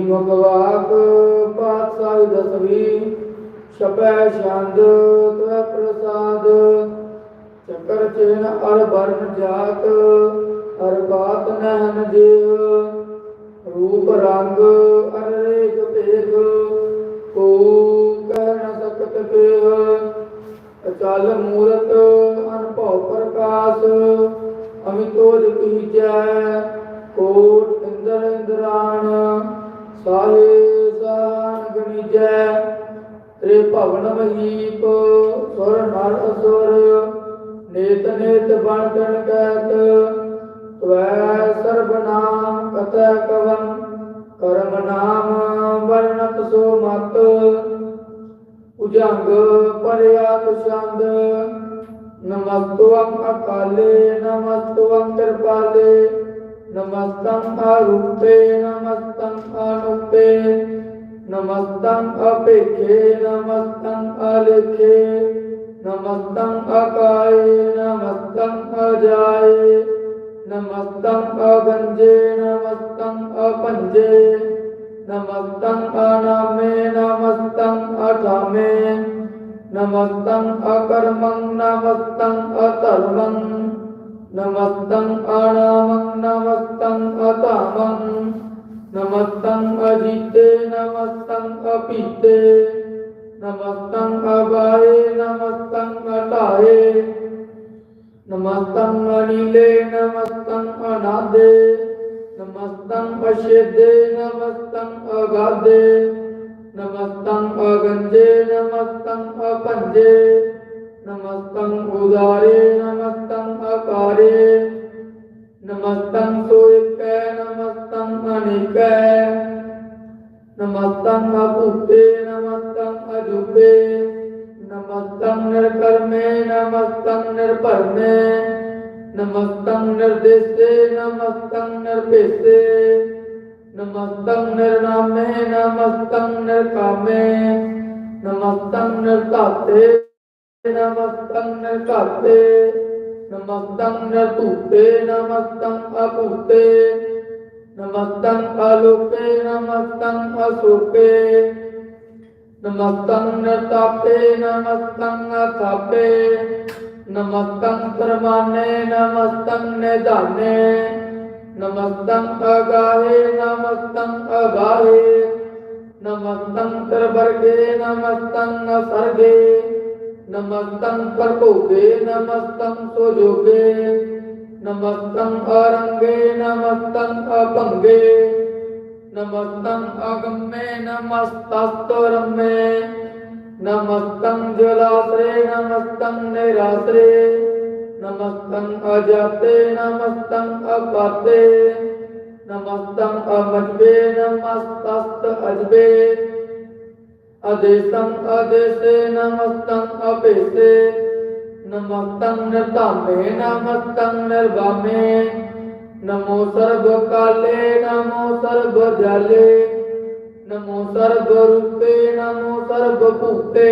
ਮੁਖਵਾਕ ਪਾਤਸ਼ਾਹੀ ਦਸਵੀ, ਛਪੈ ਛੰਦ, ਤਵੈ ਪ੍ਰਸਾਦ, ਚੱਕਰ ਚੇਨ, ਅਰ ਬਰਨ ਜਾਤ, ਅਰ ਬਾਤ ਨਹਿਨ ਜੀਵ, ਰੂਪ ਰੰਗ, ਅਰ ਰੇਖ ਭੇਦ ਕੋ ਕਹਿ ਨ ਸਕਤ ਕੇਵ ਅਚਲ ਮੂਰਤ, ਅਨਭਉ ਪ੍ਰਕਾਸ਼, ਅਮਿਤੋਜ ਕੀਜੈ, ਕੋਟ ਇੰਦਰ ਇੰਦਰਾਣ ਸਾਹਿ ਸਾਨ ਗਣੀਜੈ ਤ੍ਰੇ ਭਵਨ ਮਹੀਪ, ਸੁਰ ਨਰ ਅਸੁਰ ਨੇਤ ਨੇਤ ਬਣ ਗਣ ਕਹਿਤ ਤਵੈ ਸਰਬ ਕਤੈ ਕਵਨ, ਕਰਮ ਨਾਮ ਵਰਣਤ ਸੋ ਮਤ। ਉਜੰਗ ਪਰਿਆ ਤੁਸ਼ੰਦ ਨਮਸਤਵੰ ਅਕਾਲੇ ਨਮਸਤਵੰ ਕਿਰਪਾਲੇ। ਨਮਸਤੰ ਆਰੂਪੇ ਨਮਸਤੰ ਆਨੂਪੇ ਨਮਸਤੰ ਅਪੇਖੇ ਨਮਸਤੰ ਅਲੇਖੇ ਨਮਸਤੰ ਅਕਾਏ ਨਮਸਤੰ ਅਜਾਏ ਨਮਸਤੰ ਅਗੰਜੇ ਨਮਸਤੰ ਅਪੰਜੇ ਨਮਸਤੰ ਅਨਾਮੇ ਨਮਸਤੰ ਅਠਾਮੇ ਨਮਸਤੰ ਅਕਰਮੰ ਨਮਸਤੰ ਅਧਰਮੰ ਨਮਸਤੰ ਅਨਾਮੰ ਨਮਸਤੰ ਅਧਾਮੰ ਨਮਸਤੰ ਅਜੀਤੇ ਨਮਸਤੰ ਅਪੀਤੇ ਨਮਸਤੰ ਅਬਾਏ ਨਮਸਤੰ ਅਟਾਏ ਨਮਸਤੰ ਅਨੀਲੇ ਨਮਸਤੰ ਅਨਾਦੇ ਨਮਸਤੰ ਅਸ਼ੇਦੇ ਨਮਸਤੰ ਅਗਾਦੇ ਨਮਸਤੰ ਅਗੰਜੇ ਨਮਸਤੰ ਅਪੰਜੇ ਨਮਸਤੰ ਉਦਾਰੇ ਨਮਸਤੰ ਅਕਾਰੇ ਨਮਸਤੰ ਸੋਇਕੈ ਨਮਸਤੰ ਅਨੇਕੈ ਨਮਸਤੰ ਅਭੂਤੇ ਨਮਸਤੰ ਅਜੂਪੇ ਨਮਸਤੰ ਨਿਰਕਰਮੇ ਨਮਸਤੰ ਨਿਰਭਰਮੇ ਨਮਸਤੰ ਨਿਰਦੇਸੇ ਨਮਸਤੰ ਨਿਰਭੇਸੇ ਨਮਸਤੰ ਨਿਰਨਾਮੇ ਨਮਸਤੰ ਨਿਰਕਾਮੇ ਨਮਸਤੰ ਨਿਰਧਾਤੇ ਨਮਸਤੰ ਨਿਰਘਾਤੇ ਨਮਸਤੰ ਨਿਰਧੂਤੇ ਨਮਸਤੰ ਅਭੂਤੇ ਨਮਸਤੰ ਅਲੋਕੇ ਨਮਸਤੰ ਅਸੋਕੇ ਨਮਸਤੰ ਨਿਰਤਾਪੇ ਨਮਸਤੰ ਅਥਾਪੇ ਨਮਸਤੰ ਪਰਮਾਨੇ ਨਮਸਤੰ ਨਿਧਾਨੇ ਨਮਸਤੰ ਅਗਾਹੇ ਨਮਸਤੰ ਅਗਾਹੇ ਨਮਸਤੰ ਕਰਵਰਗੇ ਨਮਸਤੰ ਅਸਰਗੇ ਨਮਸਤੰ ਕਰਭੋਗੇ ਨਮਸਤੰ ਸੋਜੋਗੇ। ਨਮਸਤੰ ਅਰੰਗੇ, ਨਮਸਤੰ ਅਭੰਗੇ। ਨਮਸਤੰ ਅਗੰਮੇ, ਨਮਸਤਸਤਰਮੇ। ਨਮਸਤੰ ਜਲਾਸਰੇ, ਨਮਸਤੰ ਨਿਰਾਸਰੇ। ਨਮਸਤੰ ਅਜਾਤੇ, ਨਮਸਤੰ ਅਪਾਤੇ। ਨਮਸਤੰ ਅਮਜਬੇ ਨਮਸਤਸਤ ਅਜਬੇ ਅਦੇਸੰ ਅਦੇਸੇ ਨਮਸਤੰ ਅਪੇਸੇ ਨਮਸਤੰ ਨਿਰਧਾਮੇ, ਨਮਸਤੰ ਨਿਰਭਾਮੇ ਨਮੋ ਸਰਬ ਕਾਲੇ ਨਮੋ ਸਰਬ ਜਾਲੇ ਨਮੋ ਸਰਬ ਰੂਪੇ ਨਮੋ ਸਰਬ ਭੂਤੇ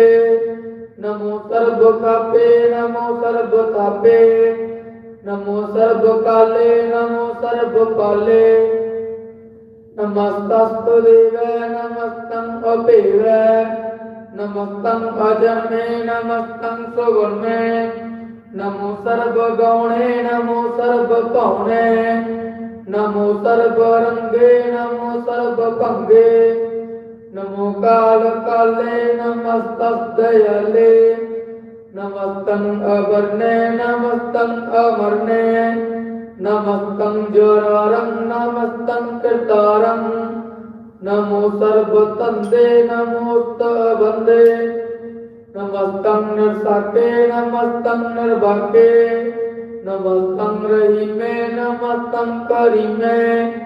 ਨਮੋ ਸਰਬ ਖਾਪੇ ਨਮੋ ਸਰਬ ਥਾਪੇ ਨਮੋ ਸਰਬ ਕਾਲੇ ਨਮੋ ਸਰਬ ਪਾਲੇ ਨਮਸਤਸਤੁ ਦੇਵੈ ਨਮਸਤੰ ਅਭੇਵੈ ਨਮਸਤੰ ਅਜਨਮੇ, ਨਮਸਤੰ ਸੁਗੁਣਮੇ ਨਮੋ ਸਰਬ ਗੌਣੇ ਨਮੋ ਸਰਬ ਭਉਣੇ ਨਮੋ ਸਰਬ ਰੰਗੇ ਨਮੋ ਸਰਬ ਭੰਗੇ ਨਮੋ ਕਾਲ ਕਾਲੇ ਨਮਸਤਸ ਦਇਆਲੇ ਨਮਸਤੰ ਅਵਰਨੇ ਨਮਸਤੰ ਅਮਰਨੇ ਨਮਸਤੰ ਜੋਰਾਰੰ ਨਮਸਤੰ ਕਰਤਾਰੰ ਨਮੋ ਸਰਬ ਤੰਦੇ ਨਮੋਸਤ ਬੰਦੇ ਨਮਸਤੰ ਨਿਰਸਾਕੇ ਨਮਸਤੰ ਨਿਰਭਾਕੇ ਨਮਸਤੰ ਰਹੀਮੇ ਨਮਸਤੰ ਕਰੀਮੇ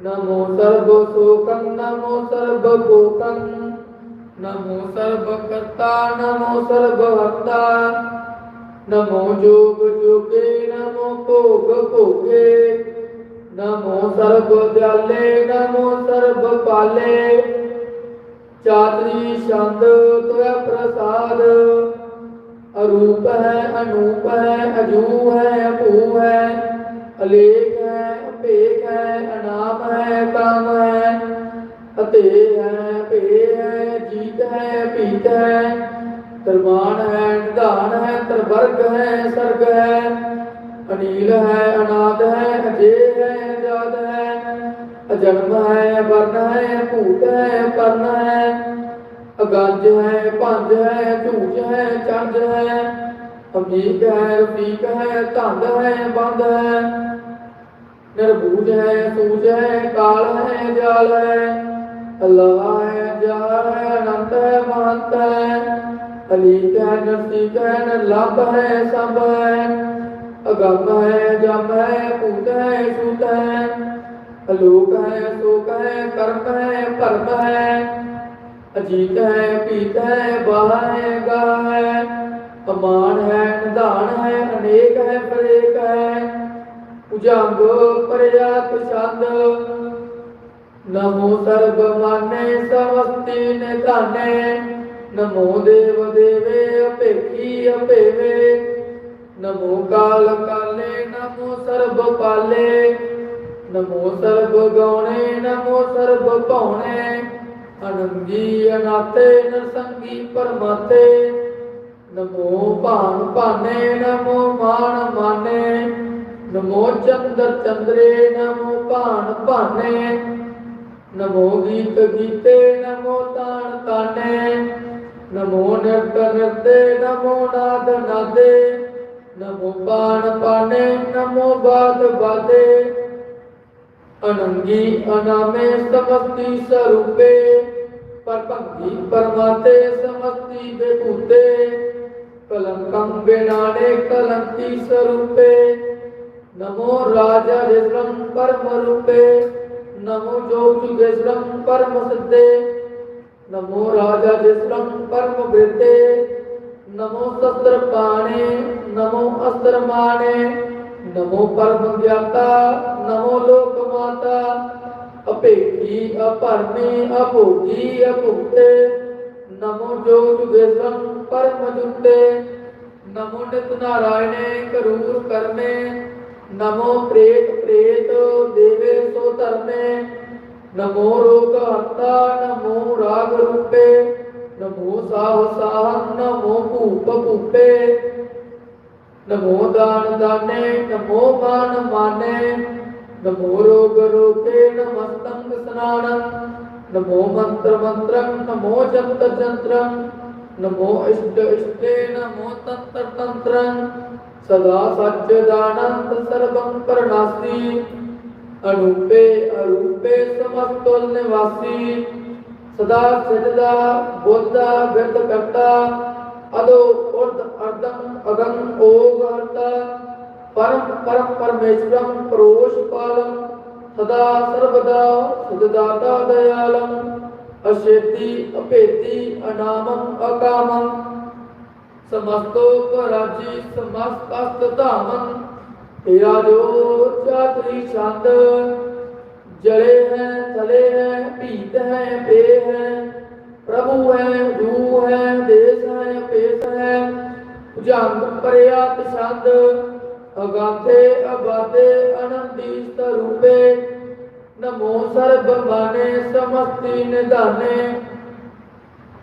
ਨਮਸਤੰ ਅਨੰਤੇ ਨਮਸਤੰ ਮਹੰਤੇ ਨਮਸਤਸਤ ਰਾਗੇ ਨਮਸਤੰ ਸੁਹਾਗੇ ਨਮੋ ਸਰਬ ਸੋਕੰ ਨਮੋ ਸਰਬ ਭੂਕੰ ਨਮੋ ਸਰਬ ਕਰਤਾ ਨਮੋ ਸਰਬ ਹਰਤਾ ਨਮੋ ਜੋਗ ਜੋਗੇ ਨਮੋ ਭੋਗ ਭੋਗੇ ਨਮੋ ਸਰਬ ਦਿਆਲੇ ਨਮੋ ਸਰਬ ਪਾਲੇ ਚਾਤਰੀ ਹੈ, ਅਨੂਪ ਹੈ ਅਨਾਮ ਹੈ ਕਾਮ ਹੈ, ਅਤੇ ਹੈ ਭੇ ਹੈ, ਜੀਤ ਹੈ, ਭੀਤ ਹੈ। ਦਰਮਾਨ ਹੈ, ਨਿਧਾਨ ਹੈ, ਤਰਵਰਗ ਹੈ, ਸਰਗ ਹੈ। ਅਨੀਲ ਹੈ, ਅਨਾਦ ਹੈ, ਅਜੇ ਹੈ ਜਾਦ ਹੈ। ਅਜਨਮ ਹੈ, ਵਰਨ ਹੈ, ਭੂਤ ਹੈ, ਪਰਨ ਹੈ। ਅਗੰਜ ਹੈ, ਭੰਜ ਹੈ, ਝੂਠ ਹੈ, ਚੰਜ ਹੈ। ਅਮੀਕ ਹੈ, ਰਫੀਕ ਹੈ, ਧੰਦ ਹੈ, ਬੰਦ ਹੈ। ਨਿਰਭੂਜ ਹੈ ਸੂਝ ਹੈ ਕਾਲ ਹੈ ਜਾਲ ਹੈ ਅੱਲਾਹ ਹੈ ਜਾਲ ਹੈ ਅਨੰਤ ਹੈ ਮਹੰਤ ਹੈ ਅਲੀਕ ਹੈ ਨਰਸੀਕ ਹੈ ਨਿਰਲੰਭ ਹੈ ਸਭ ਹੈ ਅਗੰਮ ਹੈ ਜਮ ਹੈ ਭੂਤ ਹੈ ਸੂਤ ਹੈ ਅਲੋਕ ਹੈ ਅਸੋਕ ਹੈ ਕਰਮ ਹੈ ਭਰਮ ਹੈ ਅਜੀਤ ਹੈ ਪੀਤ ਹੈ ਬਾਹ ਹੈ ਗਾ ਹੈ ਅਮਾਨ ਹੈ ਨਿਧਾਨ ਹੈ ਅਨੇਕ ਹੈ ਪਰੇਕ ਹੈ ਉਜੰਗ ਪਰਿਆਤ ਛੰਦ। ਨਮੋ ਸਰਬ ਮਾਨੇ ਸਮਸਤੀ ਨਿਧਾਨੇ, ਨਮੋ ਦੇਵ ਦੇਵੇ ਅਪੇਖੀ ਅਪੇਵੇ ਨਮੋ ਕਾਲ ਕਾਲੇ, ਨਮੋ ਸਰਬ ਪਾਲੇ। ਨਮੋ ਸਰਬ ਗਉਣੇ, ਨਮੋ ਸਰਬ ਭਾਉਣੇ। ਅਨੰਗੀ ਅਨਾਤੇ ਨਰਸੰਗੀ ਪਰਮਾਤੇ ਨਮੋ ਭਾਨ ਭਾਨੇ, ਨਮੋ ਮਾਨ ਮਾਨੇ। ਨਮੋ ਚੰਦਰ ਚੰਦਰੇ ਨਮੋ ਭਾਨ ਭਾਣੇ ਨਮੋ ਗੀਤ ਗੀਤੇ ਨਮੋ ਤਾਣ ਤਾਨੇ, ਨਮੋ ਨਿਰਤ ਨਿਰਤੇ ਨਮੋ ਨਾਦ ਨਾਦੇ, ਨਮੋ ਬਾਣ ਪਾਣੇ ਨਮੋ ਬਾਦ ਬਾਦੇ। ਅਨੰਗੀ ਅਨਾਮੇ ਸਮਸਤੀ ਸਰੂਪੇ ਪਰਭੰਗੀ ਪਰਮਾਤੇ ਸਮਸਤੀ ਬੇਭੂਤੇ ਕਲੰਕੰ ਬਿਨਾਣੇ ਕਲੰਕੀ ਸਰੂਪੇ। ਨਮੋ ਰਾਜਾ ਜਿਸਰੰ ਪਰਮ ਰੂਪੇ ਨਮੋ ਜੋਗ ਜਿਸਰੰ ਪਰਮ ਸਿੱਧੇ ਨਮੋ ਰਾਜਾ ਜਿਸਰੰ ਪਰਮ ਬ੍ਰਿਤੇ ਨਮੋ ਸਤਰ ਪਾਣੇ ਨਮੋ ਅਸਤਰ ਮਾਣੇ ਨਮੋ ਪਰਮ ਗਿਆਤਾ ਨਮੋ ਲੋਕ ਮਾਤਾ ਅਪੇਖੀ ਅਪਰਮੇ ਅਭੋਗੀ ਅਭੁਗਤੇ ਨਮੋ ਜੋਗ ਜਿਸਰੰ ਪਰਮ ਜੁਤੇ ਨਮੋ ਨਿਤ ਨਾਰਾਇਣੇ ਕਰੂਰ ਕਰਮੇ ਨਮੋ ਪ੍ਰੇਤ ਪ੍ਰੇਤ ਦੇਵੇ ਸੋ ਧਰਮੇ, ਨਮੋ ਰੋਗ ਹਰਤਾ ਨਮੋ ਰਾਗ ਰੂਪੇ, ਨਮੋ ਸਾਹ ਸਾਹੰ, ਨਮੋ ਭੂਪ ਭੂਪੇ, ਨਮੋ ਦਾਨ ਦਾਨੇ, ਨਮੋ ਮਾਨ ਮਾਨੇ, ਨਮੋ ਰੋਗ ਰੋਗੇ ਨਮਸਤੰਗ ਸਨਾਨੰ, ਨਮੋ ਮੰਤਰ ਮੰਤਰੰ, ਨਮੋ ਜੰਤਰ ਜੰਤਰੰ ਨਮੋ ਇਸ਼ਟ ਇਸ਼ਟੇ ਨਮੋ ਤੰਤਰ ਤੰਤਰੰ ਸਦਾ ਸੱਚ ਦਾਨੰਦ ਸਰਬੰ ਕਰਨਾਸੀ, ਅਨੂਪੇ ਅਰੂਪੇ ਸਮਸਤੁਲ ਨਿਵਾਸੀ, ਸਦਾ ਸਿਰਦਾ ਬੁੱਧਾ ਬਿਰਧ ਕਰਤਾ, ਅਦੋ ਉਰਦ ਅਰਦਮ ਅਗੰ ਓਗ ਹਰਤਾ, ਪਰਮ ਪਰਮ ਪਰਮੇਸ਼ਵਰੰ ਪਰੋਸ਼ ਅਸ਼ੇਤੀ, ਅਭੇਤੀ, ਅਨਾਮੰ, ਅਕਾਮੰ। ਸਮਸਤੋ ਪਰਾਜੀ ਸਮਸਤਸਤ ਧਾਮੰ। ਤੇਰਾ ਜੋ ਚਾਤਰੀ ਛੰਦ। ਜਲੇ ਹੈ, ਥਲੇ ਹੈ, ਭੀਤ ਹੈ ਪੇ ਹੈ। ਪ੍ਰਭੂ ਹੈ ਰੂ ਹੈ, ਦੇਸ ਹੈ ਪੇਸ ਹੈ। ਭੁਜੰਗ ਪਰਿਆਤ ਛੰਦ। ਅਗਾਤੇ ਅਬਾਦੇ ਅਨੰਦੀ ਸਰੂਪੇ ਨਮੋ ਸਰਬ ਮਾਨੇ ਸਮਸਤੀ ਨਿਧਾਨੇ।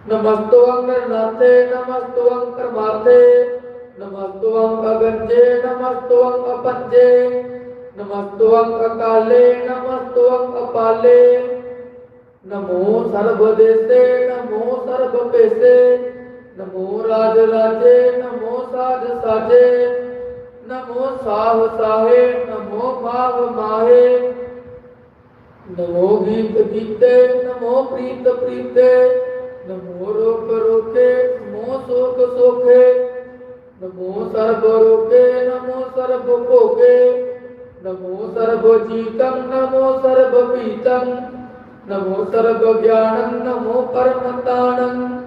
ਨਮਸਤੋਅੰ ਨਿਰਨਾਥੇ ਨਮਸਤੋਅੰ ਕਰਮਾਥੇ ਨਮਸਤੋਅੰ ਅਗੰਜੇ ਨਮਸਤੋਅੰ ਅਪੰਜੇ। ਨਮਸਤੋਅੰ ਅਕਾਲੇ ਨਮਸਤੋਅੰ ਅਪਾਲੇ। ਨਮੋ ਸਰਬ ਦੇਸੇ, ਨਮੋ ਸਰਬ ਪੇਸੇ ਨਮੋ ਰਾਜ ਰਾਜੇ, ਨਮੋ ਸਾਜ ਸਾਜੇ। ਨਮੋ ਸਾਹ ਸਾਹੇ ਨਮੋ ਮਾਵ ਮਾਹੇ ਨਮੋ ਗੀਤ ਗੀਤੇ, ਨਮੋ ਪ੍ਰੀਤ ਪ੍ਰੀਤੇ, ਨਮੋ ਰੋਕ ਰੋਕੇ, ਨਮੋ ਸੋਖ ਸੋਖੇ ਨਮੋ ਸਰਬ ਰੋਕੇ, ਨਮੋ ਸਰਬ ਭੋਗੇ, ਨਮੋ ਸਰਬ ਜੀਤੰ, ਨਮੋ ਸਰਬ ਪੀਤੰ, ਨਮੋ ਸਰਬ ਗਿਆਨੰ, ਨਮੋ ਪਰਮ ਤਾਣੰ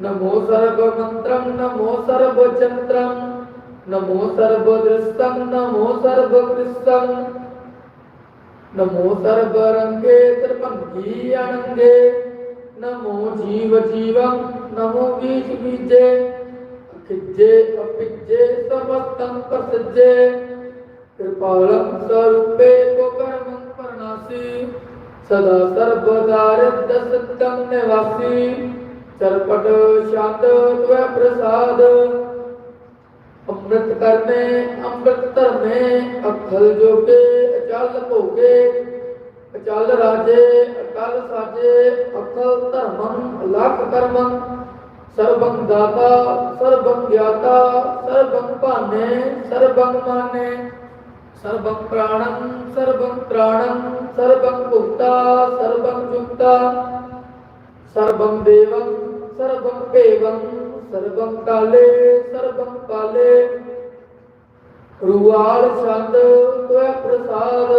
ਨਮੋ ਸਰਬ ਮੰਤਰੰ, ਨਮੋ ਸਰਬ ਚੰਤਰੰ, ਨਮੋ ਸਰਬ ਦ੍ਰਿਸ਼ਟੰ, ਨਮੋ ਸਰਬ ਕ੍ਰਿਸ਼ਟੰ ਨਮੋ ਸਰਬ ਰੰਗੇ ਤ੍ਰਿਭੰਗੀ ਅਨੰਗੇ ਨਮੋ ਜੀਵ ਜੀਵੰ, ਨਮੋ ਬੀਜ ਬੀਜੇ ਖਿਜੇ ਅਪਿਜੇ ਸਮਸਤੰ ਪ੍ਰਸਜੇ। ਕਿਰਪਾਲੰ ਸਰੂਪੇ ਕੋ ਕਰਮੰ ਪਰਨਾਸੀ ਸਦਾ ਸਰਬਦਾਰਿਦ ਸਤੰ ਨਿਵਾਸੀ। ਚਰਪਟ ਸ਼ਾਂਤ ਤੁਐ ਪ੍ਰਸਾਦ, ਅੰਮ੍ਰਿਤ ਕਰਨੇ ਅੰਮ੍ਰਿਤ ਧਰਮੇ, ਅਖਲ ਜੋਗੇ। ਅਚਲ ਭੋਗੇ ਅਚਲ ਰਾਜੇ, ਅਕਲ ਸਾਜੇ ਅਖਲ ਧਰਮੰ, ਲਖ ਕਰਮੰ, ਸਰਬੰ ਦਾਤਾ, ਸਰਬੰ ਗਿਆਤਾ, ਸਰਬੰ ਭਾਨੇ, ਸਰਬੰ ਮਾਨੇ, ਸਰਬੰ ਪ੍ਰਾਣੰ, ਸਰਬੰ ਤ੍ਰਾਣੰ ਸਰਬੰ ਭੁਕਤਾ ਸਰਬੰ ਜੁਕਤਾ ਸਰਬੰ ਦੇਵੰ, ਸਰਬੰ ਭੇਵੰ, ਸਰਬੰ ਕਾਲੇ ਸਰਬੰ ਕਾਲੇ। ਰੂਆਲ ਛੰਦ ਤੁਐ ਪ੍ਰਸਾਦ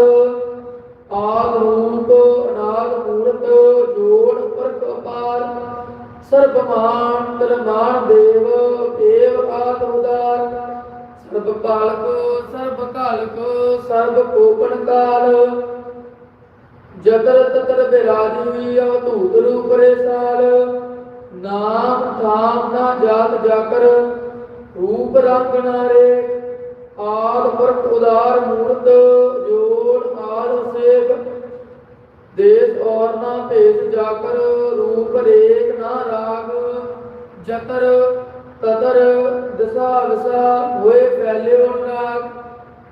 ਆਦ ਰੂਪ ਅਨਾਦ ਮੂਰਤ ਜੋੜ ਪਰਕ ਅਪਾਰ। ਸਰਬਮਾਨ ਤਲਮਾਨ ਦੇਵ ਦੇਵ ਆਦ ਉਦਾਰ। ਸਰਬ ਪਾਲਕ, ਸਰਬ ਕਾਲਕ ਸਰਬ ਕੋਪਨ ਕਾਲ। ਜਤਰ ਤਤਰ ਬਿਰਾਜੀ ਅਵਧੂਤ ਰੂਪ ਰੇ ਸਾਲ ਨਾਮ, ਥਾਮ ਨਾ ਜਾਤ ਜਾਕਰ, ਰੂਪ ਰੰਗ ਨਾਰੇ ਆਦ ਪੁਰਖ ਉਦਾਰ ਮੂਰਤ ਜੋੜ ਆਦ ਸੇਵ। ਦੇਸ ਔਰ ਨਾ ਭੇਸ ਜਾਕਰ, ਰੂਪ ਰੇਖ ਨਾ ਰਾਗ ਜਤਰ ਤਦਰ ਦਸਾ ਵਿਸਾ ਹੋਏ ਫੈਲਿਓ ਰਾਗ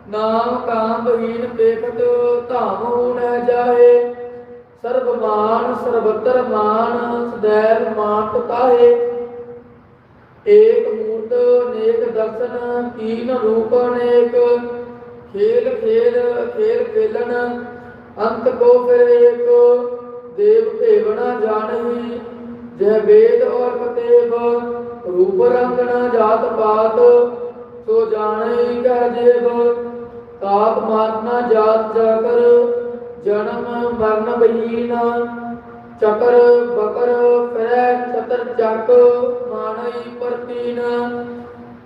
ਨਾਮ ਕਾਮ ਬਹੀਨ ਪੇਖਤ, ਧਾਮ ਹੋਣ ਜਾਏ ਸਰਬ ਮਾਨ ਸਰਬਤਰ ਮਾਨ, ਸਦੈਵ ਮਾਨ ਤਾਹੇ। ਏਕ ਮੂਰਤ ਨੇਕ ਦਰਸ਼ਨ, ਕੀਨ ਰੂਪ ਅਨੇਕ ਖੇਲ ਖੇਲ ਖੇਲ ਖੇਲਣ, ਅੰਤ ਕੋ ਫਿਰ ਏਕ। ਦੇਵ ਭੇਵਣਾ ਜਾਣੀ ਜਹ ਵੇਦ ਔਰ ਕਤੇਬ। ਰੂਪ ਰੰਗ ਜਾਤ ਪਾਤ, ਸੋ ਜਾਣੇ ਕਰ ਜੇਬ। ਤਾਪ ਮਾਤ ਜਾਤ ਜਾਕਰ, ਜਨਮ ਮਰਨ ਬਹੀਨ। ਚਕਰ ਬਕਰ ਫਿਰੈ ਚਤਰ ਚੱਕ ਮਾਨਈ ਪ੍ਰਤੀਨ।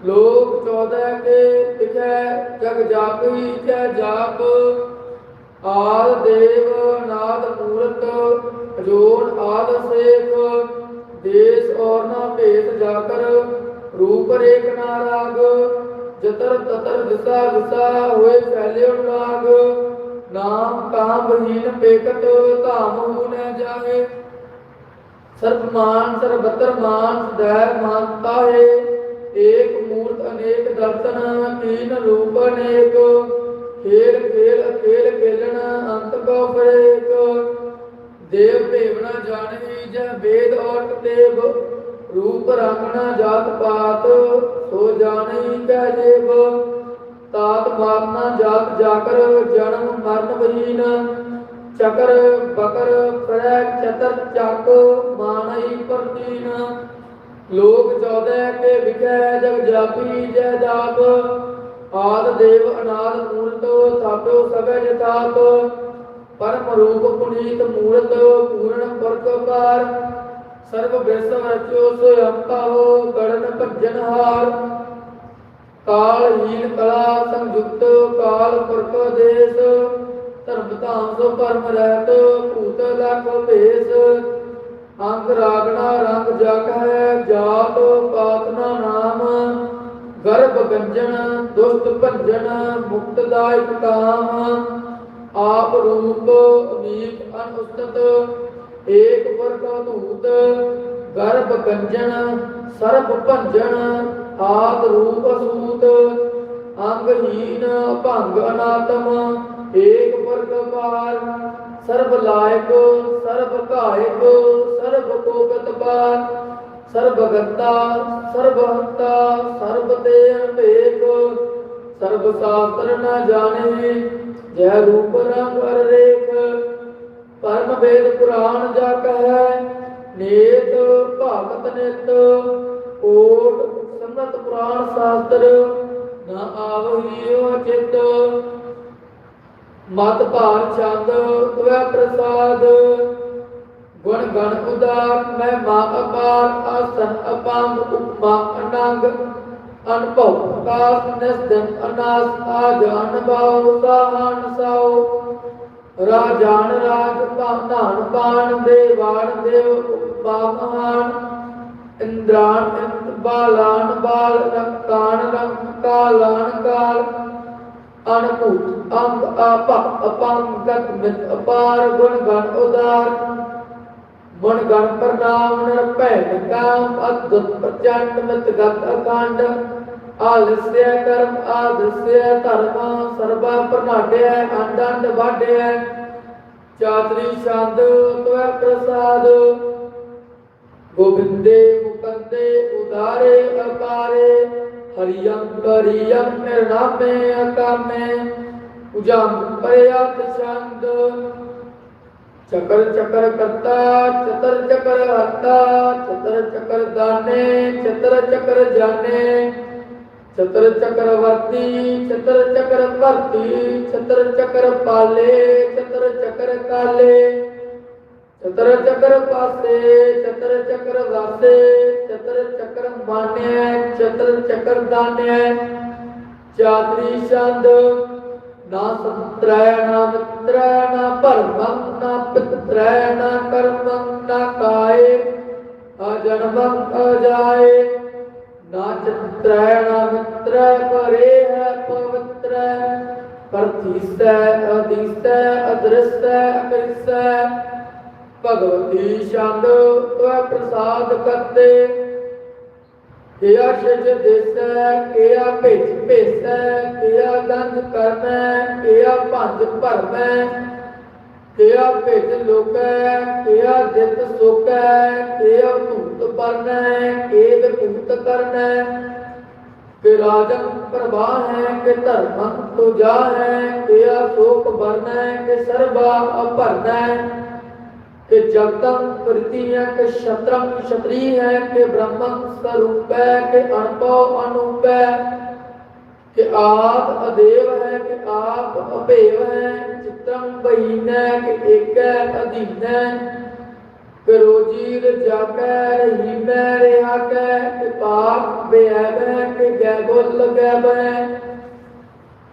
ਲੋਕ 14 ਕੇ ਲਿਖੈ, ਜਗ ਜਾਪੀ ਜੈ ਜਾਪ। ਆਦ ਦੇਵ ਨਾਦ ਮੂਰਤ ਜੋੜ ਆਦ ਸੇਖ। ਦੇਸ ਔਰ ਨਾ ਭੇਦ ਜਾਕਰ, ਰੂਪ ਰੇਖ ਨਾ ਰਾਗ। ਜਤਰ ਤਤਰ ਦਿਸਾ ਵਿਸਾ ਹੋਏ ਫੈਲਿਓ ਰਾਗ ਨਾਮ ਕਾਮ ਬਹੀਨ ਪੇਕਤ ਧਾਮ ਜਾਏ ਸਰਬ ਮਾਨ ਸਰਬਤਰ ਮਾਨ ਸਦੈ ਮਾਨਤਾ ਹੈ ਏਕ ਮੂਰਤ ਅਨੇਕ ਦਰਸ਼ਨ ਕੀਨ ਰੂਪ ਅਨੇਕ। ਖੇਲ ਖੇਲ ਖੇਲ ਖੇਲਣ ਅੰਤ ਕੋ ਫਰੇਕ। ਦੇਵ ਭੇਵਨਾ ਜਾਣਹੀ ਜੈ ਵੇਦ ਔਰ ਕਤੇਬ ਰੂਪ ਰੰਗਣਾ ਜਾਤ ਪਾਤ ਸੋ ਜਾਣਹੀ ਕਹਿ ਜੇਬ ਤਾਤ ਮਾਰਨਾ ਜਾਤ ਜਾਕਰ, ਜਨਮ ਮਰਨ ਬਹੀਨ ਚਕਰ ਬਕਰ ਪ੍ਰੈ ਚਤਰ ਚੱਕ ਮਾਨਈ ਪ੍ਰਤੀਨ ਲੋਕ 14 ਕੇ ਵਿਖੈ ਜਗ ਜਾਪੀ ਜੈ ਜਾਪ। ਆਦ ਦੇਵ ਅਨਾਦ ਮੂਰਤ, ਥਾਪਿਓ ਸਭੈ ਜਤਾਪ ਪਰਮ ਰੂਪ ਪੁਨੀਤ ਮੂਰਤ, ਪੂਰਨ ਪਰਕ ਸਰਬ ਵਿਸਵ ਰਚਿਓ ਸੋਇਮ ਪਾਵੋ ਗੜਨ ਭਜਨ ਕਾਲ ਹੀਨ ਕਲਾ ਸੰਯੁਕਤ ਕਾਲ ਪੁਰਖ ਦੇਸ, ਧਰਮ ਸੋ ਪਰਮ ਰਹਿਤ, ਭੂਤ ਲਖ ਭੇਸ। ਅੰਗ ਰਾਗਣਾ ਰੰਗ ਜਗ ਹੈ ਜਾਤ ਪਾਤ ਨਾਮ। ਗਰਭ ਗੰਜਨ ਦੁਸ਼ਟ ਭੰਜਨ ਮੁਕਤ ਦਾਇਕ ਕਾਮ। ਆਪ ਰੂਪ ਅਨੀਕ ਅਨੁਸਤਤ ਏਕ ਪੁਰਖ ਧੂਤ ਗਰਭ ਗੰਜਣ, ਸਰਬ ਭੰਜਣ, ਆਦ ਰੂਪ ਸੂਤ ਅੰਗਹੀਨ ਭੰਗ ਅਨਾਤਮ, ਏਕ ਪੁਰਖ ਸਰਬ ਲਾਇਕ, ਸਰਬ ਕਾਇਕ ਸਰਬ ਕੋਪਤ ਸਰਬ ਗੰਤਾ, ਸਰਬ ਹੰਤਾ, ਸਰਬ ਤੇ ਅਨੇਕ ਸਰਬ ਸ਼ਾਸਤਰ ਨ ਜਾਣੇ, ਜੈ ਰੂਪ ਰੰਗ ਅਰ ਰੇਖ ਪਰਮ ਵੇਦ ਪੁਰਾਣ ਜਾ ਕਹੈ, ਨੇਤ ਭਾਗਤ ਨਿਤ ਓਟ ਸੰਗਤ ਪੁਰਾਣ ਸ਼ਾਸਤਰ ਨਾ ਆਵਹੀਓ ਚਿਤ ਮਤ ਭਾਰ ਚੰਦ ਤੁਵੈ ਪ੍ਰਸਾਦ। ਗੁਣ ਗਣ ਉਦਾਰ ਮੈਂ ਮਾ ਅਪਾਰ, ਆਸਨ ਅਪੰਗ ਉਪਮਾ ਅਨੰਗ। ਅਨਭਵ ਪ੍ਰਕਾਸ਼ ਨਿਸਦਨ ਅਨਾਸ ਆ ਜਾਣ ਸਾਹਨ ਸਾਉ। ਰਾਜਾਨ ਰਾਜ ਪਾਣਾਨ ਪਾਣ, ਦੇਵਾਨ ਦੇਵ ਉਪਾ ਮਹਾਨ। ਇੰਦਰਾਨ ਬਾਲਾਨ ਬਾਲ ਰੰਕਾਨ ਰੰਕ ਕਾਲਾਨ ਕਾਲ। ਅਨਭੂਤ ਅੰਗ ਆਪਾ ਅਪੰਗਤ ਮਿਤ ਅਪਾਰ ਗੁਣ ਗਣ ਉਦਾਰ। ਗੁਣ ਗਣ ਪ੍ਰਨਾਮ ਨਿਰ ਭੈ ਅਦੁੱਤ ਪ੍ਰਚੰਡ ਮਿਤ ਗਤ ਅਖੰਡ। ਆਲਸਿਆ ਕਰਮ ਆਦਸਿਆ ਧਰਮ ਸਰਬਾ ਪ੍ਰਨਾਡਿਆ ਅੰਡ ਅੰਡ ਵਾਢਿਆ ਚਾਤਰੀ ਛੰਦ ਤਵੈ ਪ੍ਰਸਾਦ। ਗੋਬਿੰਦੇ ਮੁਕੰਦੇ ਉਦਾਰੇ ਅਪਾਰੇ ਹਰੀਯੰ ਕਰੀਯੰ ਨਿਰਨਾਮੇ ਅਕਾਮੇ ਉਜੰ ਪਰਿਆਤ ਛੰਦ। ਚਕਰ ਚਕਰ ਕਰਤਾ, ਚਤਰ ਚਕਰ ਹਰਤਾ, ਚਤਰ ਚਕਰ ਦਾਨੇ, ਚਤਰ ਚਕਰ ਜਾਣੇ ਚਤਰ ਚਕਰ ਵਰਤੀ, ਚਤਰ ਚਕਰ ਭਰਤੀ, ਚਤਰ ਚਕਰ ਪਾਲੇ, ਚਤਰ ਚਕਰ ਕਾਲੇ। ਚਤਰ ਚਕਰ ਪਾਸੇ, ਚਤਰ ਚਕਰ ਵਾਸੇ, ਚਤਰ ਚਕਰ ਮਾਨਿਆ, ਚਤਰ ਚਕਰ ਦਾਨਿਆ। ਚਾਤਰੀ ਛੰਦ, ਨਾ ਸੰਤਰੈ, ਨਾ ਮਿਤਰੈ, ਨਾ ਭਰਮੰ, ਨਾ ਪਿਤਰੈ, ਨਾ ਕਰਮੰ, ਨਾ ਕਾਏ। ਅਜਨਮੰ ਅਜਾਏ, ਨਾ ਚਿਤਰੈ, ਨਾ ਮਿਤਰੈ ਪਰੇ ਹੈ ਪਵਿੱਤਰੈ। ਪਰਥੀਸੈ ਅਦੀਸੈ ਅਦ੍ਰਿਸੈ, ਅਕਰਿਸੈ। ਭਗਵਤੀ ਛੰਦ ਤਵੈ ਪ੍ਰਸਾਦ ਕਰਤੇ। ਕਿਆ ਛਜ ਦੇਸੈ ਕਿਆ ਭੇਜ ਭੇਸੈ ਕਿਆ ਗੰਧ ਕਰਮੈ ਕਿਆ ਭੰਜ ਭਰਮੈ ਕਿਆ ਭੇਜ ਲੋਕੈ ਕਿਆ ਦਿੱਤ ਸੋਕੈ ਕਿਆ ਭੂਤ ਪਰਨੈ, ਏਦ ਭੂਤ ਕਰਨੈ ਕਿ ਰਾਜਨ ਪ੍ਰਵਾਹ, ਹੈ ਕਿ ਧਰਮੰ ਤੁਜਾ ਹੈ ਕਿਆ ਸ਼ੋਕ ਵਰਨੈ ਕਿ ਸਰਬਾ ਅਭਰਨੈ ਕਿ ਜਗਤੰ ਪ੍ਰਤੀ ਹੈ ਕਿ ਸ਼ਤਰੰ ਸ਼ਤਰੀ ਹੈ ਕਿ ਬ੍ਰਹਮੰ ਸਰੂਪ ਹੈ ਕਿ ਅਣਪਉ ਅਨੂਪ ਹੈ ਕਿ ਆਪ ਅਦੇਵ ਹੈ ਕਿ ਆਪ ਅਭੇਵ ਹੈ ਚਿਤੰ ਬਹੀਨ ਹੈ ਕਿ ਏਕ ਹੈ ਅਧੀਨ ਹੈ ਕਿ ਰੋਜੀ ਰਜਾਕੈ ਰਹੀਮੈ ਰਿਹਾ ਕੈ ਕਿ ਪਾਪ ਬੇਅਬ ਹੈ ਕਿ ਗੈਬੁਲ ਗੈਬ ਹੈ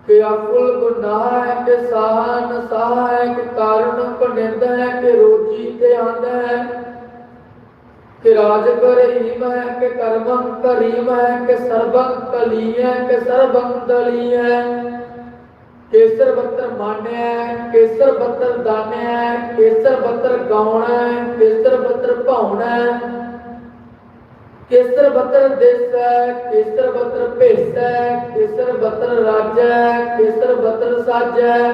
ਕਿ ਅਕੁਲ ਗੁਨਾਹ ਹੈ ਕਿ ਸਾਹਨ ਸਾਹ ਹੈ ਕਿ ਕਾਰਨ ਪਨਿੰਦ ਹੈ ਕਿ ਰੋਜੀ ਤੇ ਅੰਧ ਹੈ। ਕਿ ਰਾਜ ਕਰੀਮ ਹੈ ਕਿ ਕਰਮੰ ਕਰੀਮ ਹੈ ਕਿ ਸਰਬੰ ਕਲੀ ਹੈ ਕਿ ਸਰਬੰ ਦਲੀ ਹੈ ਕੇਸਰ ਬੱਤਰ ਮਾਨਿਆ ਕੇਸਰ ਬੱਤਰ ਦਾਨਿਆ ਕੇਸਰ ਬੱਤਰ ਗਾਉਣਾ, ਕੇਸਰ ਬੱਤਰ ਭਾਉਣਾ। ਕੇਸਰ ਬੱਤਰ ਦੇਸੈ, ਕੇਸਰ ਬੱਤਰ ਭੇਸੈ, ਕੇਸਰ ਬੱਤਰ ਰਾਜੈ, ਕੇਸਰ ਬੱਤਰ ਸਾਜੈ।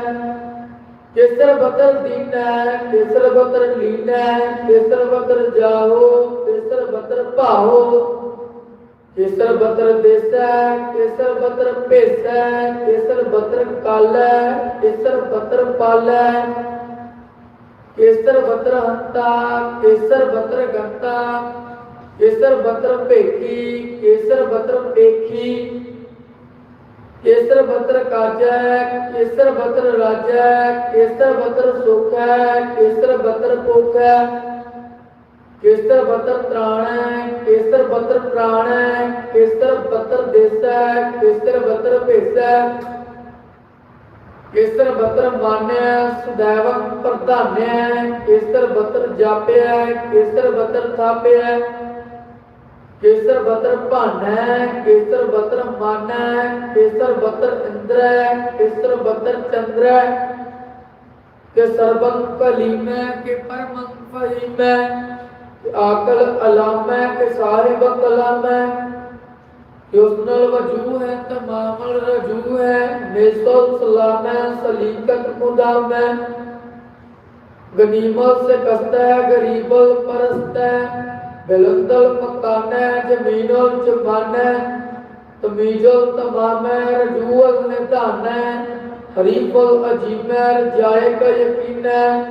ਕੇਸਰ ਬੱਤਰ ਦੀਨੈ ਕੇਸਰ ਬੱਤਰ ਲੀਨੈ ਕੇਸਰ ਬੱਤਰ ਜਾਹੋ ਕੇਸਰ ਬੱਤਰ ਭਾਹੋ ਕੇਸਰ ਬੱਤਰ ਦੇਸੈ ਕੇਸਰ ਬੱਤਰ ਭੇਸੈ ਕੇਸਰ ਬੱਤਰ ਕਾਲੈ ਕੇਸਰ ਬੱਤਰ ਪਾਲੈ ਕੇਸਰ ਬੱਤਰ ਹੰਤਾ ਕੇਸਰ ਬੱਤਰ ਗੰਤਾ ਕੇਸਰ ਬੱਤਰ ਭੇਖੀ ਕੇਸਰ ਬੱਤਰ ਪੇਖੀ ਕੇਸਰ ਬੱਤਰ ਕਾਜੈ ਕੇਸਰ ਬੱਤਰ ਰਾਜੈ ਕੇਸਰ ਬੱਤਰ ਸੁਖੈ ਕੇਸਰ ਬੱਤਰ ਪੋਖੈ ਕੇਸਰ ਬੱਤਰ ਤ੍ਰਾਣੈ ਕੇਸਰ ਬੱਤਰ ਪ੍ਰਾਣੈ ਕੇਸਰ ਬੱਤਰ ਦੇਸੈ ਕੇਸਰ ਬੱਤਰ ਭੇਸੈ ਕੇਸਰ ਬੱਤਰ ਮਾਨਿਆ ਸੁਦੈਵੰ ਪ੍ਰਧਾਨਿਆ ਕੇਸਰ ਬੱਤਰ ਜਾਪਿਆ ਕੇਸਰ ਬੱਤਰ ਥਾਪਿਆ ਕੇਸਰ ਬੱਤਰ ਭਾਨੈ ਕੇਸਰ ਬੱਤਰ ਮਾਨੈ ਕੇਸਰ ਬੱਤਰ ਇੰਦਰੈ ਕੇਸਰ ਬੱਤਰ ਚੰਦਰੈ ਕਿ ਸਰਬੰ ਕਲੀਮੈ ਕਿ ਪਰਮੰ ਫਹੀਮੈ ਕਿ ਆਕਲ ਅਲਾਮੈ ਕਿ ਸਾਹਿਬ ਕਲਾਮੈ ਕਿ ਉਸ ਨਾਲ ਵਜੂ ਹੈ ਤਮਾਮਲ ਰਜੂ ਹੈ ਮੇਸੋ ਸਲਾਮੈ ਸਲੀਕਤ ਮੁਦਾਮੈ ਗਨੀਮਤ ਸੇ ਕਸਤਾ ਹੈ ਗਰੀਬਲ ਪਰਸਤਾ ਹੈ ਬਿਲੰਦਲ ਮਕਾਨੈ ਜ਼ਮੀਨਲ ਚਮਾਨੈ ਤਮੀਜਲ ਤਮਾਮੈ ਰਜੂਲ ਨਿਧਾਨੈ। ਹਰੀਫਲ ਅਜੀਮੈ ਰਜਾਇ ਕ ਯਕੀਨੈ।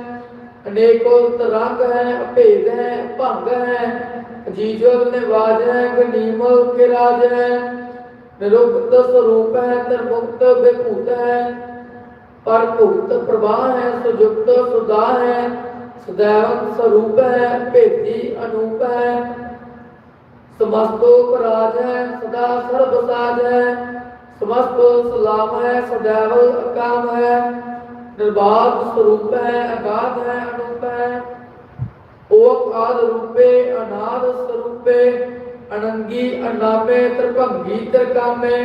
ਅਨੇਕੋਲ ਤਰੰਗ ਹੈ, ਅਭੇਦ ਹੈ, ਭੰਗ ਹੈ। ਅਜੀਜਲ ਨਿਵਾਜ ਹੈ, ਗਨੀਮਲ ਕੇ ਰਾਜ ਹੈ। ਨਿਰੁਕਤ ਸਰੂਪ ਹੈ, ਨਿਰਮੁਕਤ ਬੇਭੂਤ ਹੈ। ਪਰ ਭੂਤ ਪ੍ਰਵਾਹ ਹੈ ਸੁਜੁਕਤ ਸੁਦਾ ਹੈ। सदैव स्वरूप है भेदी अनूप है समस्तों राज है सदा सर्वसाज है समस्त सलाम है सदैव अकाम है निर्बाध स्वरूप है अगाध है अनूप है ओकार रूपे अनाद स्वरूपे अनंगी अनामे त्रिभंगी त्रिकामे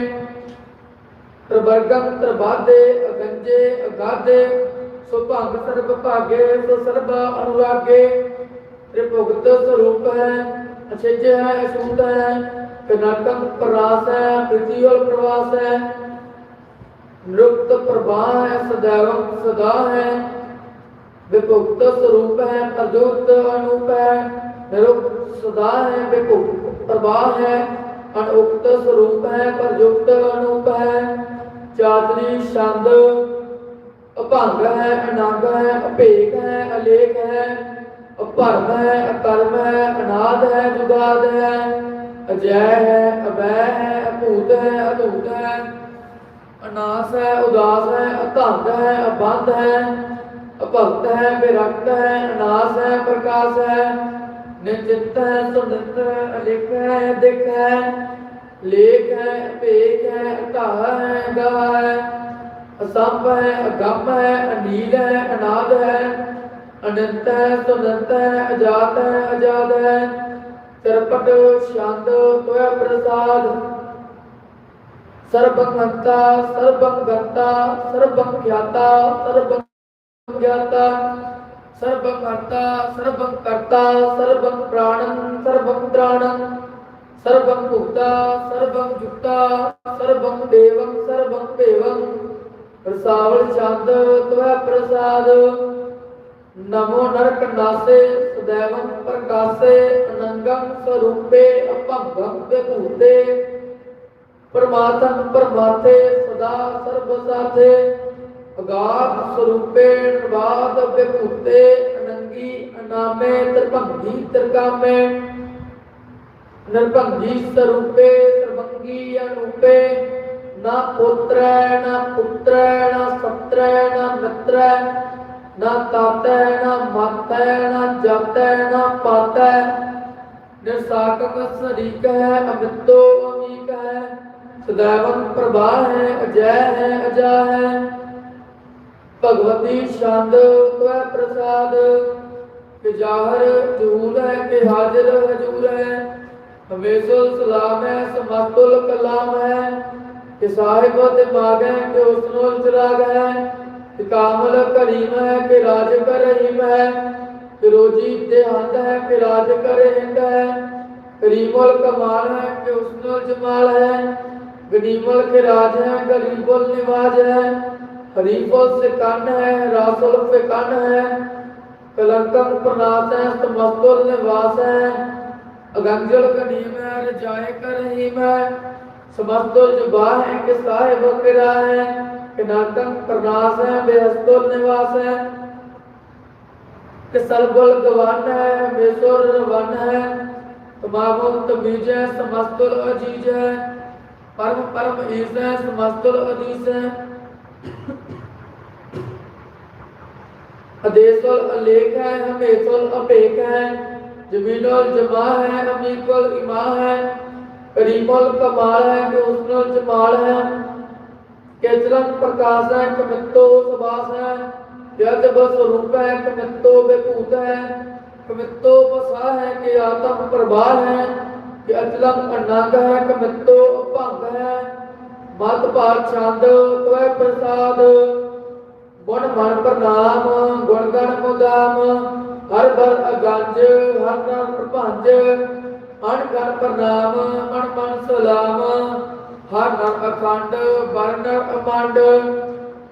त्रिवर्गम त्रिबाधे अगंजे अगाधे ਸੋ ਭੰਗ ਸਰਬ ਭਾਗੇ, ਸੋ ਸਰਬ ਅਨੁਰਾਗੇ। ਤੇ ਭੁਗਤ ਸਰੂਪ ਹੈ, ਅਛਜ ਹੈ ਅਸ਼ੂਤ ਹੈ, ਕਨਾਕਮ ਪ੍ਰਾਸ ਹੈ, ਪ੍ਰਿਤੀ ਔਰ ਪ੍ਰਵਾਸ ਹੈ। ਨਿਰੁਕਤ ਪ੍ਰਵਾਹ ਹੈ ਸਦਾਵੰ ਸਦਾ ਹੈ। ਵਿਭੁਕਤ ਸਰੂਪ ਹੈ, ਪ੍ਰਜੋਤ ਅਨੂਪ ਹੈ, ਨਿਰੁਕਤ ਸਦਾ ਹੈ ਵਿਭੁਕਤ ਪ੍ਰਵਾਹ ਹੈ, ਅਨੁਕਤ ਸਰੂਪ ਹੈ, ਪ੍ਰਜੋਤ ਅਨੂਪ ਹੈ। ਚਾਤਰੀ ਛੰਦ ਅਭੰਗ ਹੈ, ਅਨੰਗ ਹੈ ਅਭੇਕ ਹੈ, ਅਲੇਖ ਹੈ ਅਭਰਮ ਹੈ, ਅਕਰਮ ਹੈ, ਅਨਾਦ ਹੈ ਜੁਗਾਦ ਹੈ, ਅਜੈ ਹੈ ਅਬੈ ਹੈ, ਅਭੂਤ ਹੈ, ਅਧੂਤ ਹੈ, ਅਨਾਸ ਹੈ, ਉਦਾਸ ਹੈ ਅਧੰਦ ਹੈ, ਅਬੰਧ ਹੈ ਅਭਗਤ ਹੈ, ਵਿਰਕਤ ਹੈ, ਅਨਾਸ ਹੈ, ਪ੍ਰਕਾਸ਼ ਹੈ ਨਿਚਿਤ ਹੈ ਸੁਨਿਤ ਹੈ, ਅਲਿਖ ਹੈ ਦਿਖ ਹੈ, ਲੇਖ ਹੈ ਭੇਖ ਹੈ ਅਟਾਹ ਹੈ ਗਾ ਹੈ ਅਸੰਭ ਹੈ ਅਗੰਮ ਹੈ, ਅਨੀਲ ਹੈ, ਅਨਾਦ ਹੈ, ਅਨੰਤ ਹੈ, ਸੁਨੰਤ ਹੈ, ਅਜਾਤ ਹੈ, ਅਜਾਦ ਹੈ। ਚਰਪਟ ਸ਼ਾਂਤ ਤੋਇ ਪ੍ਰਸਾਦ। ਸਰਬੰਗੰਤਾ ਸਰਬੰਗੰਤਾ ਸਰਬੰ ਗਿਆਤਾ ਸਰਬੰ ਗਿਆਤਾ। ਸਰਬੰ ਕਰਤਾ ਸਰਬੰ ਕਰਤਾ, ਸਰਬੰ ਪ੍ਰਾਣੰ ਸਰਬੰ ਪ੍ਰਾਣੰ। ਸਰਬੰ ਭੁਗਤਾ ਸਰਬੰ ਜੁਗਤਾ, ਸਰਬੰ ਦੇਵੰ, ਸਰਬੰ ਭੇਵੰ ਪ੍ਰਸਾਵਲ ਚੰਦ ਤੋਇ ਪ੍ਰਸਾਦ। ਨਮੋ ਨਰਕ ਨਾਸੇ ਸदैवं ਪ੍ਰਕਾਸੇ, ਅਨੰਗੰ ਸਰੂਪੇ, ਅਭੰਗੰ ਵਿਭੂਤੇ। ਪਰਮਾਤਮ ਪਰਮਾਤੇ ਸਦਾ ਸਰਬ ਸਾਥੇ ਅਗਾਧ ਸਰੂਪੇ ਨਿਵਾਦ ਵਿਭੂਤੇ, ਅਨੰਗੀ ਅਨਾਮੇ, ਤਰਭੰਗੀ ਤਰਕਾਮੇ। ਨਿਰਭੰਗੀ ਸਰੂਪੇ, ਸਰਬੰਗੀ ਅਨੂਪੇ। ਨਾ ਪੁੱਤਰੈ ਨਾ ਪੁੱਤਰੈ, ਨਾ ਸਤਰੈ, ਨਾ ਮਿੱਤਰੈ, ਨਾ ਤਾਤੈ ਨਾ ਮਾਤੈ, ਨਾ ਜਾਤੈ, ਨਾ ਪਾਤੈ। ਨਿਰਸਾਕਕ ਸਰੀਕ ਹੈ ਅਮਿਤੋ ਅਮੀਕ ਹੈ ਸदैवं ਪ੍ਰਭਾ ਹੈ ਅਜੈ ਹੈ ਅਜਾ ਹੈ ਭਗਵਤੀ ਛੰਦ ਤੋਇ ਪ੍ਰਸਾਦ, ਕਿ ਜਾਹਰ ਜੂਲ ਹੈ ਕਿ ਹਾਜ਼ਰ ਹਜੂਰ ਹੈ ਹਮੇਸ਼ੁਲ ਸਲਾਮ ਹੈ ਸਮਤੁਲ ਕਲਾਮ ਹੈ ਕਿ ਸਾਹਿਬ ਤੇ ਮਾਗ ਹੈ ਕਿ ਉਸਨੁਲ ਚਰਾਗ ਹੈ, ਕਿ ਕਾਮਲ ਕਰੀਮ ਹੈ, ਕਿ ਰਾਜ ਕਰ ਰਹੀਮ ਹੈ, ਕਿ ਰੋਜੀ ਤੇ ਹੰਦ ਹੈ, ਕਿ ਰਾਜ ਕਰ ਹਿੰਦ ਹੈ ਕਰੀਮੁਲ ਕਮਾਲ ਹੈ, ਕਿ ਉਸਨੁਲ ਜਮਾਲ ਹੈ, ਗਨੀਮਲ ਕੇ ਰਾਜ ਹੈ, ਗਰੀਬੁਲ ਨਿਵਾਜ ਹੈ, ਹਰੀਫੁਲ ਸਿਕੰਨ ਹੈ, ਰਾਸੁਲ ਫਿਕੰਨ ਹੈ ਕਲੰਕਮ ਪ੍ਰਨਾਸ ਹੈ, ਸਮਸਤੁਲ ਨਿਵਾਸ ਹੈ, ਅਗੰਜਲ ਕਨੀਮ ਹੈ, ਰਜਾਏ ਕਰ ਰਹੀਮ ਹੈ ਸਮਸਤੁਲ ਜੁਬਾ ਹੈ ਕਿ ਸਾਹਿਬ ਕਿਰਾ ਹੈ ਕਿ ਨਾਕਮ ਪ੍ਰਨਾਸ ਹੈ ਬੇਹਸਤੁਲ ਨਿਵਾਸ ਹੈ ਕਿ ਸਰਬਲ ਗਵਨ ਹੈ ਬੇਸੁਰ ਰਵਨ ਹੈ ਤਮਾਮੁਲ ਤਬੀਜ ਹੈ ਸਮਸਤੁਲ ਅਜੀਜ ਹੈ ਪਰਮ ਪਰਮ ਈਸ ਹੈ ਸਮਸਤੁਲ ਅਦੀਸ ਹੈ ਅਦੇਸੁਲ ਅਲੇਖ ਹੈ ਹਮੇਸੁਲ ਅਪੇਖ ਹੈ ਜਮੀਨੁਲ ਜਮਾ ਹੈ ਅਮੀਕੁਲ ਇਮਾ ਹੈ ਕਰੀਮੁਲ ਕਮਾਲ ਹੈ ਕਿ ਉਸਨੁਲ ਜਮਾਲ ਹੈ। ਕੇਚਲਨ ਪ੍ਰਕਾਸ਼ ਹੈ ਕਮਿੱਤੋ ਸਵਾਸ ਹੈ। ਜਦ ਬਸ ਰੂਪ ਹੈ ਕਮਿੱਤੋ ਵਿਭੂਤ ਹੈ। ਕਮਿੱਤੋ ਬਸਾ ਹੈ, ਕਿ ਆਤਮ ਪ੍ਰਭਾਰ ਹੈ। ਕਿ ਅਚਲਮ ਅਨੰਗ ਹੈ ਕਮਿੱਤੋ ਭੰਗ ਹੈ। ਮਤ ਭਾਰ ਛੰਦ ਤੋਇ ਪ੍ਰਸਾਦ। ਗੁਣ ਮਨ ਪ੍ਰਨਾਮ ਗੁਣ ਗਣ ਮੁਦਾਮ। ਹਰ ਬਰ ਅਗੰਜ, ਹਰ ਨਾਮ ਪ੍ਰਭੰਜ। ਅਣ ਗਣ ਪ੍ਰਨਾਮ ਮਨ ਮਨ ਸਲਾਮ। ਹਰ ਨਾਮ ਅਖੰਡ ਵਰਨ ਅਮੰਡ।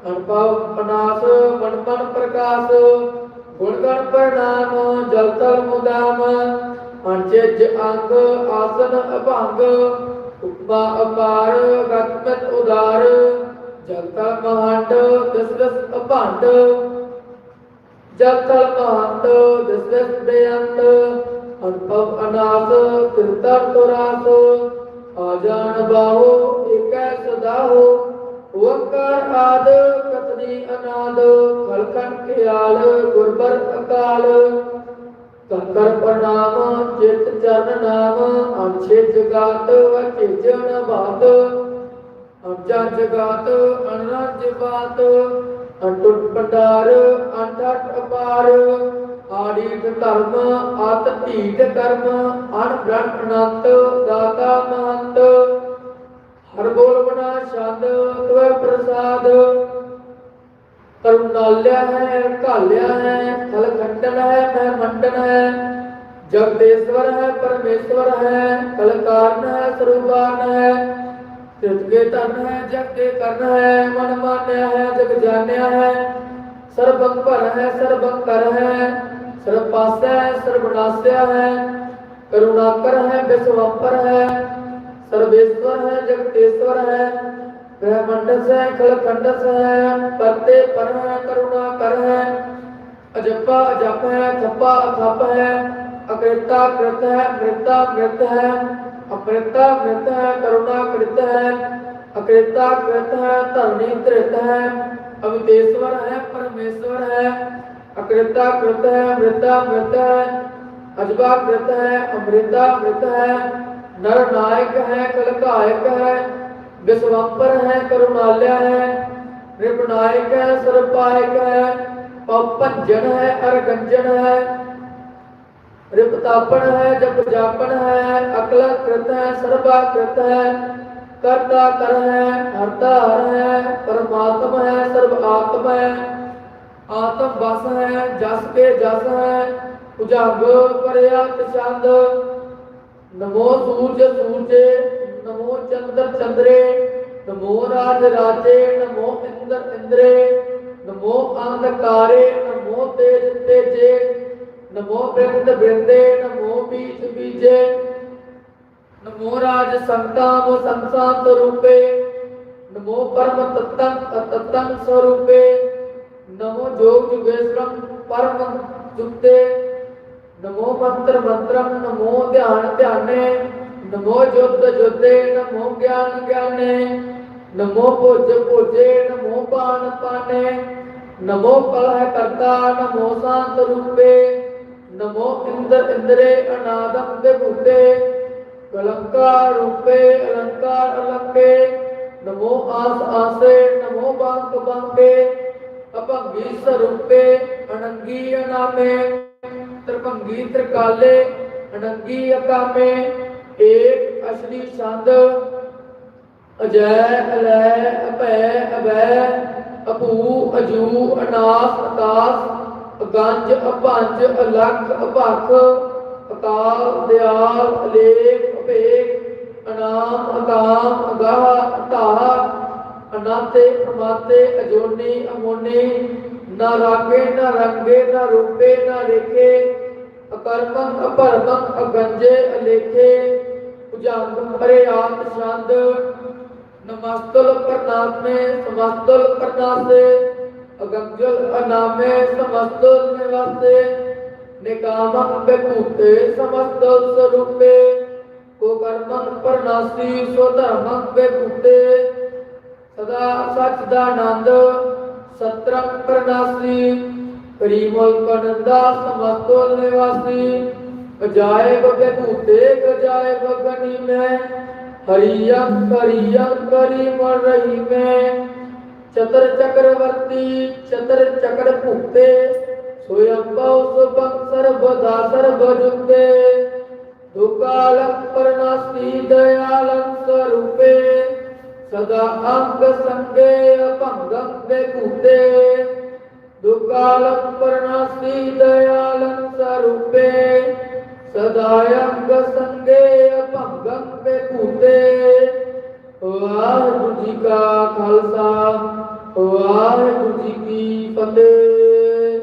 ਅਨਭਵ ਅਨਾਸ, ਮਨ ਮਨ ਪ੍ਰਕਾਸ਼। ਗੁਣ ਗਣ ਪ੍ਰਣਾਮ, ਜਲ ਤਲ ਮੁਦਾਮ। ਅਣਚਿਜ ਅੰਗ, ਆਸਨ ਅਭੰਗ। ਉਪਮਾ ਅਪਾਰ ਗਤਮਤ ਉਦਾਰ। ਜਗਤਾ ਮਹੰਡ, ਦਿਸ ਦਿਸ ਅਭੰਡ। ਜਲ ਤਲ ਮਹੰਡ, ਦਿਸ ਦਿਸ ਬੇਅੰਤ। ਅਨਭਵ ਅਨਾਸ ਤਿਰਤਰ ਤੁਰਾਸ ਆ ਜਾਣ ਬਾਹੋ, ਏਕੈ ਸਦਾਹੋ, ਓੰਕਾਰ ਆਦ, ਕਤਨੀ ਅਨਾਦ ਖਲਕਨ ਖਿਆਲ, ਗੁਰਬਰ ਅਕਾਲ। ਕੰਕਰ ਪ੍ਰਣਾਮ, ਚਿਤ ਚਰਨ ਨਾਮ ਅੰਛੇ ਜਗਾਤ ਵਚਿਜਣ ਬਾਤ। ਅੰਜਾ ਜਗਾਤ, ਅਨਰਜ ਬਾਤ, ਅੰਟੁੱਟ ਪੰਡਾਰ ਅੰਠਟ ਅਪਾਰ। ਆੜੀਠ ਧਰਮ, ਅਤ ਢੀਠ ਕਰਮ, ਅਣ ਬ੍ਰਹਮ ਅਨੰਤ, ਦਾਤਾ ਮਹੰਤ। ਹਰ ਬੋਲ ਬਣਾ ਛੰਦ, ਤਵੈ ਪ੍ਰਸਾਦ। ਕਰੁਣਾਲਿਆ ਹੈ, ਘਾਲਿਆ ਹੈ ਥਲ ਖੰਡਨ ਹੈ ਮਹਿ ਮੰਡਨ ਹੈ। ਜਗਦੇਸ਼ਵਰ ਹੈ, ਪਰਮੇਸ਼ਵਰ ਹੈ ਕਲ ਹੈ, ਸਰੂਪਾਨ ਹੈ। ਤਿਤ ਕੇ ਹੈ ਜਗ ਕੇ ਕਰਨ ਹੈ, ਮਨ ਮਾਨਿਆ ਹੈ, ਜਗ ਜਾਣਿਆ ਹੈ। ਸਰਬੰ ਭਰ ਹੈ ਸਰਬੰ ਕਰ ਹੈ। ਸਰਬ ਪਾਸੈ ਹੈ ਸਰਬ ਨਾਸਿਆ ਹੈ ਕਰੁਣਾਕਰ ਹੈ ਵਿਸ਼ਵੰਪਰ ਹੈ, ਸਰਵੇਸ਼ਵਰ ਹੈ, ਜਗਤੇਸ਼ਵਰ ਹੈ, ਬ੍ਰਹਮੰਡਸ ਹੈ, ਖਲਖੰਡਸ ਹੈ, ਪਰਤੇ ਪਰ ਹੈ ਕਰੁਣਾ ਕਰ ਹੈ, ਅਜੱਪਾ ਅਜਪ ਹੈ, ਥੱਪਾ ਅਥਪ ਹੈ, ਅਕ੍ਰਿਤਾ ਕ੍ਰਿਤ ਹੈ ਮ੍ਰਿਤਾ ਮ੍ਰਿਤ ਹੈ ਅਪ੍ਰਿਤਾ ਮ੍ਰਿਤ ਹੈ, ਕਰੁਣਾ ਕ੍ਰਿਤ ਹੈ, ਅਕ੍ਰਿਤਾ ਕ੍ਰਿਤ ਹੈ ਧਰਣੀ ਧ੍ਰਿਤ ਹੈ ਅਵਿਤੇਸ਼ਵਰ ਹੈ ਪਰਮੇਸ਼ਵਰ ਹੈ ਅਕ੍ਰਿਤਾ ਕ੍ਰਿਤ ਹੈ ਮ੍ਰਿਤਾ ਮ੍ਰਿਤ ਹੈ ਅਜਬਾ ਕ੍ਰਿਤ ਹੈ ਅਮ੍ਰਿਤਾ ਮ੍ਰਿਤ ਹੈ ਨਰ ਨਾਇਕ ਹੈ ਕਲਕਾਇਕ ਹੈ ਵਿਸ਼ਵੰਪਰ ਹੈ ਕਰੁਣਾਲਿਆ ਹੈ ਨਿਰਭਨਾਇਕ ਹੈ ਸਰਪਾਇਕ ਹੈ ਪਪੰਜਨ ਹੈ ਅਰਗੰਜਨ ਹੈ ਰਿਪਤਾਪਣ ਹੈ ਜਪ ਜਾਪਣ ਹੈ ਅਕਲ ਕ੍ਰਿਤ ਹੈ ਸਰਬਾ ਕ੍ਰਿਤ ਹੈ ਕਰਤਾ ਕਰ ਹੈ ਹਰਤਾ ਹਰ ਹੈ ਪਰਮਾਤਮ ਹੈ ਸਰਬ ਆਤਮ ਹੈ ਹੈ, ਜਸ ਕੇ ਜਸ ਹੈ ਉਜਗ ਪਰਿਆ ਚੰਦ ਨਮੋ ਸੂਰਜ ਸੂਰਜੇ, ਨਮੋ ਚੰਦਰ ਚੰਦਰੇ, ਨਮੋ ਰਾਜ ਰਾਜੇ, ਨਮੋ ਇੰਦਰ ਇੰਦਰੇ ਨਮੋ ਅੰਧਕਾਰੇ, ਨਮੋ ਤੇਜ ਤੇਜੇ, ਨਮੋ ਬਿਰਦ ਬਿਰਦੇ ਨਮੋ ਬੀਜ ਬੀਜੇ, ਨਮੋ ਰਾਜ ਸੰਤਾਮ ਸੰਸਾਂਤ ਰੂਪੇ ਨਮੋ ਪਰਮ ਤਤੰ ਤਤੰ ਸਰੂਪੇ ਨਮੋ ਜੋਗ ਜੁਗੇਸ਼ਵਰੰ ਪਰਮ ਜੁਗਤੇ ਨਮੋ ਮੰਤਰ ਮੰਤਰਮ ਨਮੋ ਧਿਆਨ ਧਿਆਨੇ ਨਮੋ ਜੁਦ ਜੁਦੇ ਨਮੋ ਗਿਆਨ ਗਿਆਨੇ ਨਮੋ ਭੁਜ ਭੁਜੇ ਨਮੋ ਪਾਨ ਪਾਨੇ ਨਮੋ ਕਲਹ ਕਰਤਾ ਨਮੋ ਸ਼ਾਂਤ ਰੂਪੇ ਨਮੋ ਇੰਦਰ ਇੰਦਰੇ ਅਨਾਦਮ ਦੇ ਭੂਤੇ ਕਲੰਕਾਰ ਰੂਪੇ ਅਲੰਕਾਰ ਅਲੰਕੇ ਨਮੋ ਆਸ ਆਸੇ ਨਮੋ ਬੰਕ ਬੰਕੇ ਅਭੰਗੀ ਸਰੂਪੇ ਅਨੰਗੀ ਅਨਾਮੇ ਤ੍ਰਿਭੰਗੀ ਤ੍ਰਿਕਾਲੇ ਅਨੰਗੀ ਅਕਾਮੇ। ਏਕ ਅਸਲੀ ਛੰਦ ਅਜੈ, ਅਲੈ, ਅਭੈ ਅਬੈ ਅਭੂ, ਅਜੂ, ਅਨਾਸ ਆਕਾਸ ਅਗੰਜ, ਅਭੰਜ, ਅਲਖ, ਅਭਖ, ਅਕਾਲ, ਦਿਆਲ, ਅਲੇਖ ਅਭੇਕ ਅਨਾਮ, ਅਕਾਮ, ਅਗਾਹ ਅਟਾਹ ਅਨਾਤੇ ਪ੍ਰਮਾਤੇ ਅਜੋਨੀ, ਅਮੋਨੀ, ਨਾ ਰਾਗੇ ਨਾ ਰੰਗੇ, ਨਾ ਰੂਪੇ, ਨਾ ਰੇਖੇ, ਅਕਰਮੰ ਅਪਰਮੰ ਅਗੰਜੇ, ਅਲੇਖੇ ਭੁਜੰਗ ਪਰੇ ਆਤ ਛੰਦ ਨਮਸਤੁਲ ਪ੍ਰਣਾਮੇ ਸਮਸਤੁਲ ਪ੍ਰਣਾਸੇ ਅਗੰਜਲ ਅਨਾਮੇ, ਸਮਸਤੁਲ ਨਿਵਾਸੇ, ਨਿਕਾਮੰ ਬੇਭੂਤੇ, ਸਮਸਤੁਲ ਸਰੂਪੇ, ਕੋ ਕਰਮੰ ਪ੍ਰਣਾਸੀ ਸੋ ਧਰਮੰ ਬੇਭੂਤੇ ਸਦਾ ਸਚ ਦਾ ਆਨੰਦ ਸਤਰੰ ਪ੍ਰਣਾਸੀ, ਪਰਿਮਲ ਕਨੰਦਾ ਸਮਸਤੁਲ ਨਿਵਾਸੀ ਅਜਾਏ ਬਗੇ ਭੂਤੇ ਗਜਾਏ ਬਗਨੀ ਮੈਂ ਹਰੀਯੰ ਕਰੀਯੰ ਕਰੀ ਮਰ ਰਹੀ ਮੈਂ। ਚਤਰ ਚਕਰਵਰਤੀ, ਚਤਰ ਚਕਰ ਭੂਤੇ ਸੋਯੰਬਉ ਸੁਭੰ ਸਰਬਦਾ ਸਰਬ ਦੁਕਾਲੰ ਪਰਨਾਸੀ ਦਇਆਲੰ ਸਰੂਪੇ। ਸਦਾ ਅੰਗ ਸੰਗੇ ਅਭੰਗੰ ਦੇ ਭੂਤੇ ਦੁਕਾਲੰ ਪਰਨਾਸੀ ਦਇਆਲੰ ਸਰੂਪੇ। ਸਦਾ ਅੰਗ ਸੰਗੇ ਅਭੰਗੰ ਦੇ ਭੂਤੇ ਵਾਹਿਗੁਰੂ ਜੀ ਕਾ ਖਾਲਸਾ ਵਾਹਿਗੁਰੂ ਜੀ ਕੀ ਫਤਿਹ।